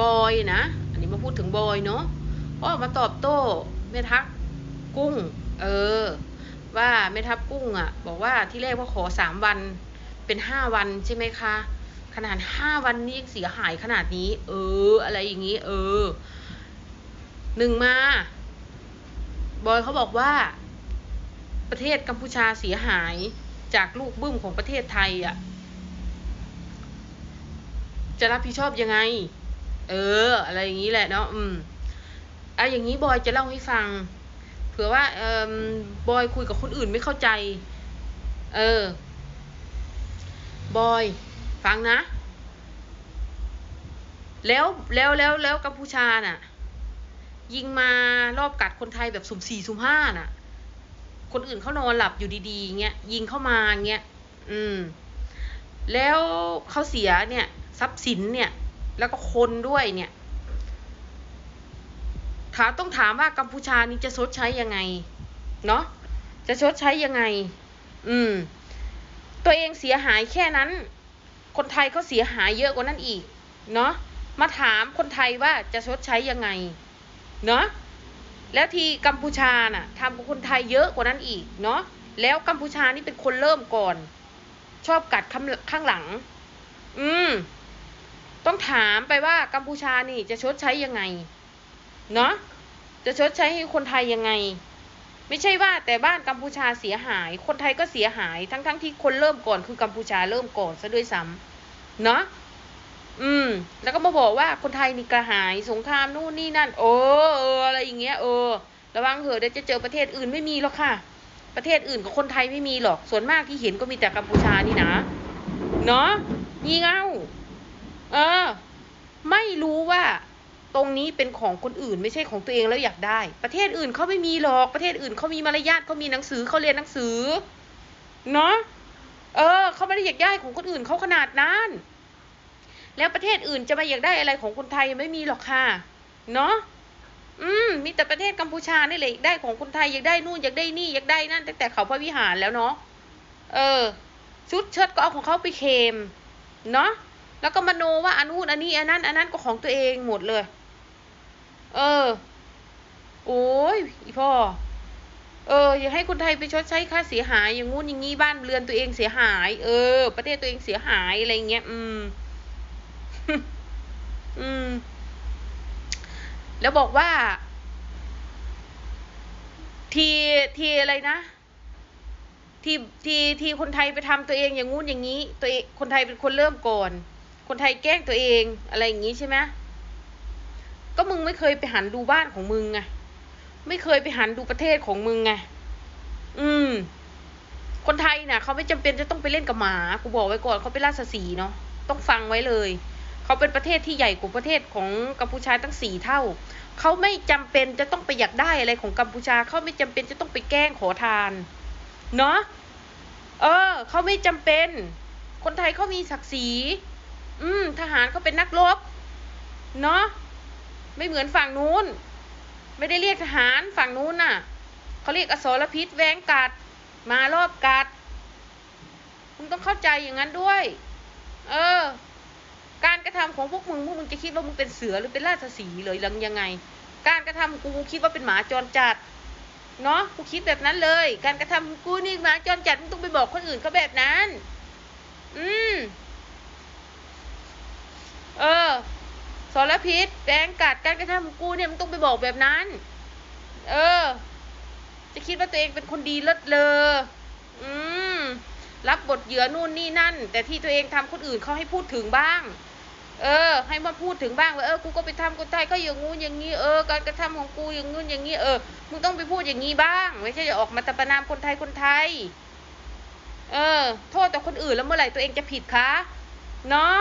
บอยนะ อันนี้มาพูดถึงบอยเนาะก็อมาตอบโต้แม่ทัพกุ้ง เออ ว่าแม่ทัพกุ้งอะ บอกว่าที่แรกว่าขอสามวันเป็นห้าวันใช่ไหมคะ ขนาดห้าวันนี้ยังเสียหายขนาดนี้ เออ อะไรอย่างนี้ เออหนึ่งมา บอยเขาบอกว่า ประเทศกัมพูชาเสียหายจากลูกบึ้มของประเทศไทยอะ จะรับผิดชอบยังไง เออ อะไรอย่างนี้แหละเนาะ อืมอะอย่างนี้บอยจะเล่าให้ฟัง เผื่อว่า เออบอยคุยกับคนอื่นไม่เข้าใจ เออ บอย ฟังนะ แล้วแล้วแล้วแล้วกัมพูชาน่ะ ยิงมารอบกัดคนไทยแบบสุ่มสี่สุ่มห้าน่ะ คนอื่นเขานอนหลับอยู่ดีๆเงี้ยยิงเข้ามาเงี้ย อืม แล้วเขาเสียเนี่ย ทรัพย์สินเนี่ย แล้วก็คนด้วยเนี่ยถามต้องถามว่ากัมพูชานี่จะชดใช้ยังไง เนาะจะชดใช้ยังไง อืม ตัวเองเสียหายแค่นั้น คนไทยเขาเสียหายเยอะกว่านั้นอีก เนาะมาถามคนไทยว่าจะชดใช้ยังไง เนาะแล้วทีกัมพูชาน่ะทำกับคนไทยเยอะกว่านั้นอีก เนาะแล้วกัมพูชานี่เป็นคนเริ่มก่อน ชอบกัดข้างหลัง อืม ต้องถามไปว่ากัมพูชานี่จะชดใช้ยังไง เนาะจะชดใช้ให้คนไทยยังไง ไม่ใช่ว่าแต่บ้านกัมพูชาเสียหาย คนไทยก็เสียหายทั้งๆทที่คนเริ่มก่อนคือกัมพูชาเริ่มก่อนซะด้วยซ้ำเนาะอืม แล้วก็มาบอกว่าคนไทยนี่กระหายสงครามนู่นนี่นั่น โอ้เอออะไรอย่างเงี้ยเออระวังเถอะเดี๋ยวจะเจอประเทศอื่นไม่มีหรอกค่ะ ประเทศอื่นกับคนไทยไม่มีหรอก ส่วนมากที่เห็นก็มีแต่กัมพูชานี่นะ เนาะงี่เง่า เออ ไม่รู้ว่าตรงนี้เป็นของคนอื่นไม่ใช่ของตัวเองแล้วอยากได้ ประเทศอื่นเขาไม่มีหรอกประเทศอื่นเขามีมารยาทเขามีหนังสือเขาเรียนหนังสือเนาะเออเขาไม่ได้อยากได้ของคนอื่นเขาขนาดนั้น แล้วประเทศอื่นจะมาอยากได้อะไรของคนไทยไม่มีหรอกค่ะ เนาะอืมมีแต่ประเทศกัมพูชานี่แหละอยากได้ของคนไทยอยากได้นู่นอยากได้นี่อยากได้นั่นตั้งแต่เขาพระวิหารแล้วเนาะเออชุดเชิดก็เอาของเขาไปเคมเนาะ แล้วก็มโนว่าอันนู้นอันนี้อันนั้นอันนั้นก็ของตัวเองหมดเลย เออ โอ้ยอีพ่อ เออ อย่าให้คนไทยไปชดใช้ค่าเสียหาย อย่างงู้นอย่างงี้บ้านเรือนตัวเองเสียหาย เออ ประเทศตัวเองเสียหายอะไรเงี้ย อืม อืม แล้วบอกว่า ทีทีอะไรนะทีทีทีคนไทยไปทำตัวเองอย่างงู้นอย่างนี้ ตัวเองคนไทยเป็นคนเริ่มก่อน คนไทยแกล้งตัวเองอะไรอย่างนี้ใช่ไหมก็มึงไม่เคยไปหันดูบ้านของมึงไงไม่เคยไปหันดูประเทศของมึงไงอืม คนไทยน่ะเขาไม่จำเป็นจะต้องไปเล่นกับหมากูบอกไว้ก่อนเขาเป็นราชสีเนาะต้องฟังไว้เลยเขาเป็นประเทศที่ใหญ่กว่าประเทศของกัมพูชาตั้งสี่เท่าเขาไม่จำเป็นจะต้องไปอยากได้อะไรของกัมพูชาเขาไม่จำเป็นจะต้องไปแกล้งขอทาน เนาะเออเขาไม่จำเป็น คนไทยเขามีศักดิ์ศรี อืม ทหารเขาเป็นนักรบ เนาะไม่เหมือนฝั่งนู้น ไม่ได้เรียกทหารฝั่งนู้นน่ะเขาเรียกอสรพิษแวงกัด มารอบกัดมึงต้องเข้าใจอย่างนั้นด้วย เออ การกระทำของพวกมึงพวกมึงจะคิดว่ามึงเป็นเสือหรือเป็นราชสีห์เลยหรือยังไง การกระทำของกูคิดว่าเป็นหมาจรจัด เนาะกูคิดแบบนั้นเลย การกระทำของกูนี่หมาจรจัดมึงต้องไปบอกคนอื่นเขาแบบนั้น อืม เออสารพิษแปลงกัดการกระทำของกูเนี่ยมึงต้องไปบอกแบบนั้น เออ จะคิดว่าตัวเองเป็นคนดีเลิศเลออืมรับบทเหยื่อนู่นนี่นั่น แต่ที่ตัวเองทำคนอื่นเขาให้พูดถึงบ้าง เออ ให้มาพูดถึงบ้างว่าเออกูก็ไปทำคนไทยก็อย่างงู้นอย่างงี้เออการกระทำของกูอย่างงู้นอย่างงี้เออมึงต้องไปพูดอย่างงี้บ้าง ไม่ใช่จะออกมาตะประนามคนไทยคนไทย เออ โทษต่อคนอื่นแล้วเมื่อไหร่ตัวเองจะผิดคะเนาะ